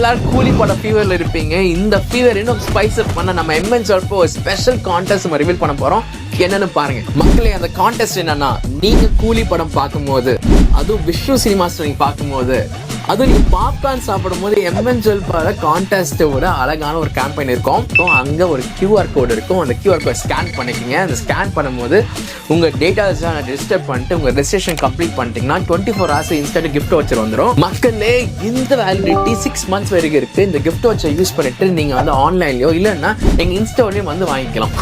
எல்லாரும் கூலி போட ஃபீவரில் இருப்பீங்க. இந்த ஃபீவர் இன்னும் ஸ்பைஸ் அப் பண்ண நம்ம எம்என் சொல்லிட்டு ஒரு ஸ்பெஷல் கான்டெஸ்ட் நம்ம ரிவீல் பண்ண போகிறோம் என்னன்னு பாருங்க. மக்களே அந்த கான்டெஸ்ட் என்னன்னா நீங்கள் கூலி படம் பார்க்கும்போது அதுவும் விஷ்ணு சினிமாஸ் நீங்கள் பார்க்கும்போது அதுவும் நீங்க பாப்கார்ன் சாப்பிடும் போது எம்என் சொல்பால கான்டெஸ்ட்டோட அழகான ஒரு கேம்பெயின் இருக்கும். ஸோ அங்க ஒரு கியூஆர் கோடு இருக்கும். அந்த கியூஆர் கோட் ஸ்கேன் பண்ணிக்கங்க. அந்த ஸ்கேன் பண்ணும்போது உங்க டேட்டாஸ் ரெஜிஸ்டர் பண்ணிட்டு உங்க ரெஜிஸ்ட்ரேஷன் கம்ப்ளீட் பண்ணிட்டீங்கன்னா twenty four hours instant gift வச்சு வந்துடும் மக்களே இந்த வேலிடிட்டி சிக்ஸ் மந்த்ஸ் வரைக்கும் இருக்கு. இந்த கிஃப்ட் வச்சை யூஸ் பண்ணிட்டு நீங்க வந்து ஆன்லைன்லயோ இல்லைன்னா எங்க இன்ஸ்டாலையும் வந்து வாங்கிக்கலாம்.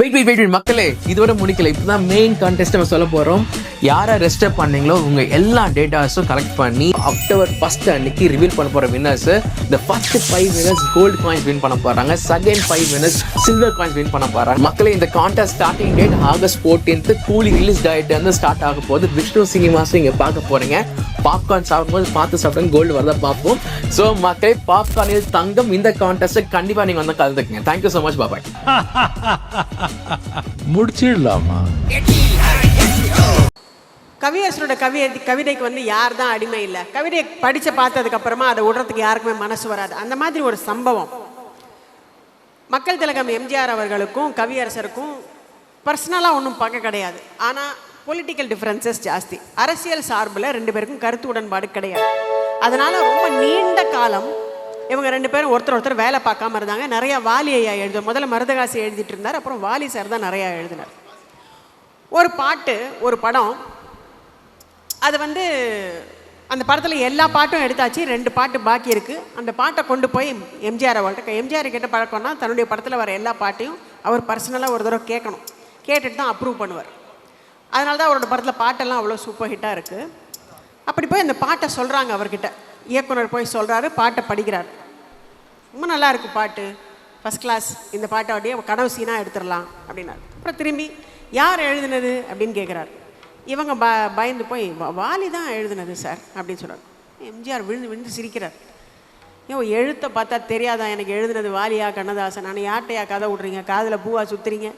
வெயிட் வெயிட் வெயிட் மக்களே இதோட முடிக்கல. இப்பதான் மெயின் கான்டெஸ்ட் நம்ம சொல்ல போறோம். யாரை ரெஜிஸ்டர் பண்ணீங்களோ உங்க எல்லா டேட்டாஸும் கலெக்ட் பண்ணி அக்டோபர் ஃபர்ஸ்ட் அன்னைக்கு ரிவீல் பண்ண போற வின்னர்ஸ் இந்த first five winners gold coins win பண்ண போறாங்க. Second five winners silver coins win பண்ண போறாங்க. மக்களே இந்த contest starting date August fourteenth Coolie release date வந்து ஸ்டார்ட் ஆக போகுது. விஷ்ணு சினிமாஸ் இங்க பார்க்க போறீங்க. பாப்கார்ன் சாப்பிடும்போது பார்த்து சாப்பிட்டு கோல்டு வரதா பார்ப்போம். ஸோ மக்களே பாப்கார்னில் தங்கம் இந்த கான்டெஸ்ட் கண்டிப்பா நீங்க வந்து கலந்துக்குங்க. Thank you so much bye bye முடிச்சிடலாமா? கவியரசனோட கவி கவிதைக்கு வந்து யார் தான் அடிமை இல்லை. கவிதையை படித்து பார்த்ததுக்கப்புறமா அதை விடுறதுக்கு யாருக்குமே மனசு வராது. அந்த மாதிரி ஒரு சம்பவம். மக்கள் திலகம் எம்ஜிஆர் அவர்களுக்கும் கவியரசருக்கும் பர்சனலாக ஒன்றும் பகை கிடையாது. ஆனால் பொலிட்டிக்கல் டிஃப்ரென்சஸ் ஜாஸ்தி. அரசியல் சார்பில் ரெண்டு பேருக்கும் கருத்து உடன்பாடு கிடையாது. அதனால் ரொம்ப நீண்ட காலம் இவங்க ரெண்டு பேரும் ஒருத்தர் ஒருத்தர் வேலை பார்க்காம இருந்தாங்க. நிறையா வாலி ஐயா எழுது முதல்ல மருதகாசி எழுதிட்டு இருந்தார். அப்புறம் வாலி சார் தான் நிறையா எழுதினார். ஒரு பாட்டு ஒரு படம் அது வந்து அந்த படத்தில் எல்லா பாட்டும் எடுத்தாச்சு ரெண்டு பாட்டு பாக்கி இருக்குது அந்த பாட்டை கொண்டு போய் எம்ஜிஆர் அவர்கிட்ட எம்ஜிஆர் கிட்ட பழக்கம்னா தன்னுடைய படத்தில் வர எல்லா பாட்டையும் அவர் பர்சனலாக ஒரு தடவை கேட்கணும். கேட்டுட்டு தான் அப்ரூவ் பண்ணுவார். அதனால தான் அவரோட படத்தில் பாட்டெல்லாம் அவ்வளோ சூப்பர் ஹிட்டாக இருக்குது அப்படி போய் அந்த பாட்டை சொல்கிறாங்க அவர்கிட்ட. இயக்குனர் போய் சொல்கிறாரு பாட்டை படிக்கிறார். ரொம்ப நல்லா இருக்குது பாட்டு. ஃபஸ்ட் கிளாஸ் இந்த பாட்டை அப்படியே கனவு சீனாக எடுத்துடலாம் அப்படின்னாரு. அப்புறம் திரும்பி யார் எழுதினது அப்படின்னு கேட்குறாரு இவங்க ப பயந்து போய் வாலி தான் எழுதுனது சார் அப்படின்னு சொல்கிறார் எம்ஜிஆர் விழுந்து விழுந்து சிரிக்கிறார். ஏன் எழுத்தை பார்த்தா தெரியாதா? எனக்கு எழுதுனது வாலியா கண்ணதாசன்? நான் யார்கிட்டையா கதை விட்றீங்க? காதில் பூவா சுற்றுறீங்க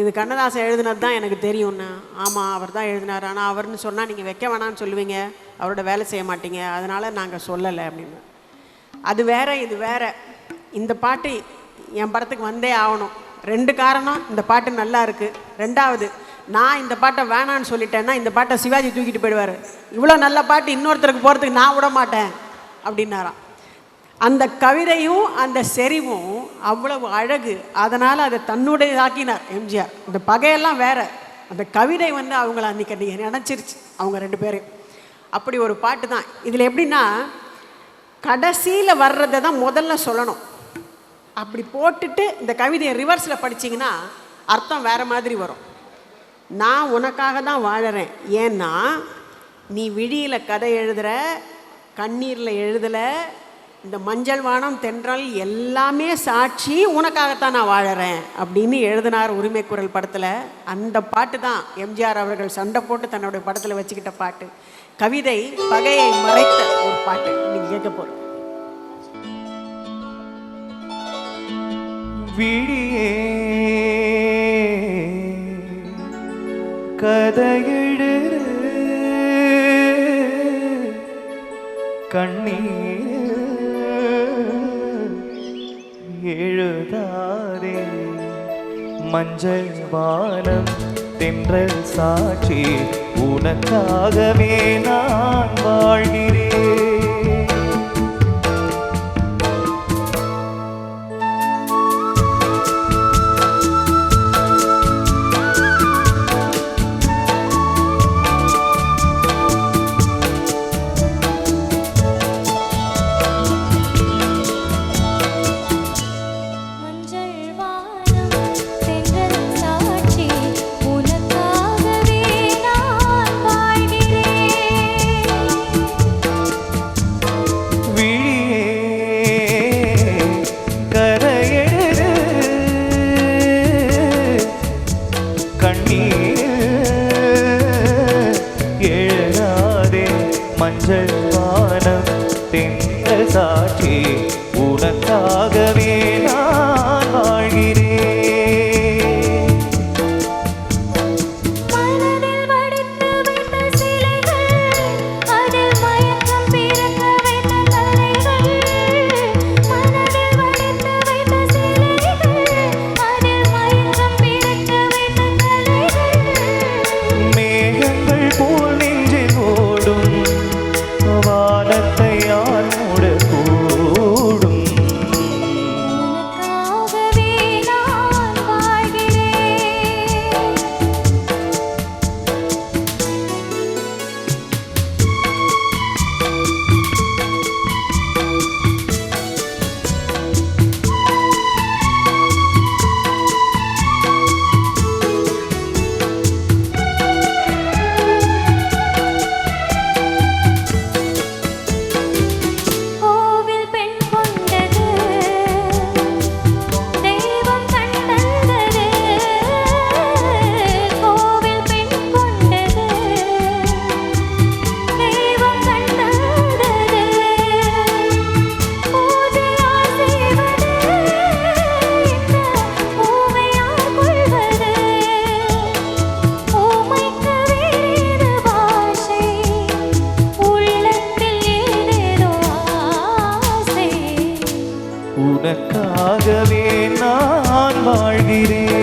இது கண்ணதாசன் எழுதுனது தான் எனக்கு தெரியும்ண்ணா ஆமாம் அவர் தான் எழுதினார். ஆனால் அவர்னு சொன்னால் நீங்கள் வைக்க வேணாம்னு சொல்லுவீங்க. அவரோட வேலை செய்ய மாட்டீங்க. அதனால் நாங்கள் சொல்லலை அப்படின்னு. அது வேற இது வேற. இந்த பாட்டு என் படத்துக்கு வந்தே ஆகணும். ரெண்டு காரணம் இந்த பாட்டு நல்லா இருக்குது ரெண்டாவது நான் இந்த பாட்டை வேணான்னு சொல்லிட்டேன்னா இந்த பாட்டை சிவாஜி தூக்கிட்டு போயிடுவார். இவ்வளோ நல்ல பாட்டு இன்னொருத்தருக்கு போகிறதுக்கு நான் விட மாட்டேன் அப்படின்னாராம். அந்த கவிதையும் அந்த செறிவும் அவ்வளவு அழகு. அதனால் அதை தன்னுடையதாக்கினார் எம்ஜிஆர். இந்த பகையெல்லாம் வேற. அந்த கவிதை வந்து அவங்கள அன்றைக்கி அன்றைக்கி நினச்சிருச்சு அவங்க ரெண்டு பேரும் அப்படி ஒரு பாட்டு தான். இதில் எப்படின்னா கடைசியில் வர்றதை தான் முதல்ல சொல்லணும். அப்படி போட்டுட்டு இந்த கவிதையை ரிவர்ஸில் படிச்சிங்கன்னா அர்த்தம் வேறு மாதிரி வரும். நான் உனக்காக தான் வாழறேன். ஏன்னா நீ விழியில் கதை எழுதுற கண்ணீரில் எழுதலை இந்த மஞ்சள் வானம் தென்றல் எல்லாமே சாட்சி உனக்காகத்தான் நான் வாழறேன் அப்படின்னு எழுதினார் உரிமை குரல் படத்தில். அந்த பாட்டு தான் எம்ஜிஆர் அவர்கள் சண்டை போட்டு தன்னுடைய படத்தில் வச்சுக்கிட்ட பாட்டு. கவிதை பகையை மறைத்த ஒரு பாட்டு. நீங்கள் கேட்க போகிறோம் விழியே கதையிடு. கண்ணீர் எழுதாரே மஞ்சள் வானம் தென்றல் சாட்சி உனக்காகவே நான் வாழ்கிறேன். உனக்காகவே நான் வாழ்கிறேன்.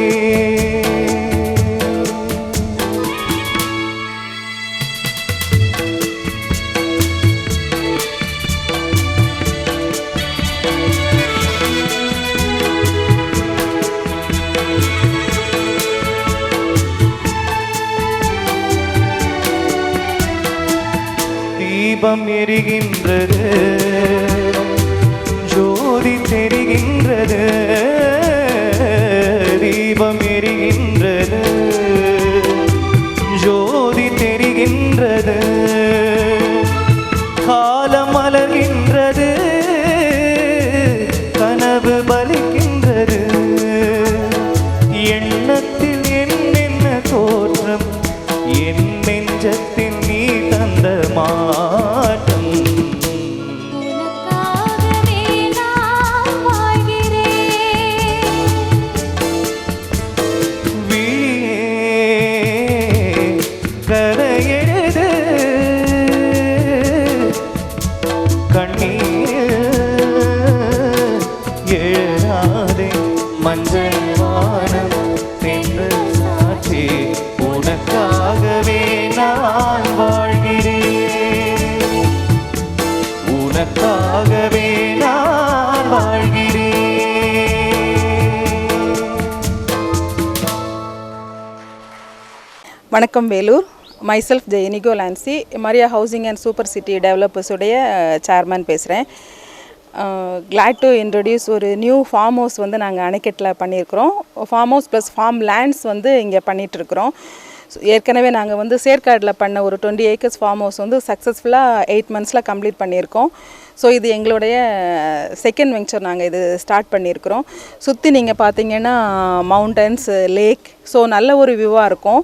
தீபம் எரிகின்றது. Lord. மஞ்சள் வானம் தென்று சாட்சி உனக்காகவே நான் வாழ்கிறேன். உனக்காகவே நான் வாழ்கிறேன். வணக்கம் Vellore. Myself ஜெயினிகோ Lancy Maria housing and super city டெவலப்பர்ஸுடைய chairman பேசுகிறேன் கிளாட் டு இன்ட்ரடியூஸ் ஒரு நியூ ஃபார்ம் ஹவுஸ் வந்து நாங்கள் அணைக்கட்டில் பண்ணியிருக்கிறோம். Farm house plus farm lands வந்து இங்கே பண்ணிகிட்ருக்குறோம் ஏற்கனவே நாங்கள் வந்து சேர்க்காடில் பண்ண ஒரு டுவெண்ட்டி ஏக்கர்ஸ் ஃபார்ம் ஹவுஸ் வந்து சக்ஸஸ்ஃபுல்லாக எயிட் மந்த்ஸில் கம்ப்ளீட் பண்ணியிருக்கோம். ஸோ இது எங்களுடைய செகண்ட் வெஞ்சர் நாங்கள் இது ஸ்டார்ட் பண்ணியிருக்கிறோம். சுற்றி நீங்கள் பார்த்தீங்கன்னா மவுண்டன்ஸ் லேக் ஸோ நல்ல ஒரு வியூவாக இருக்கும்.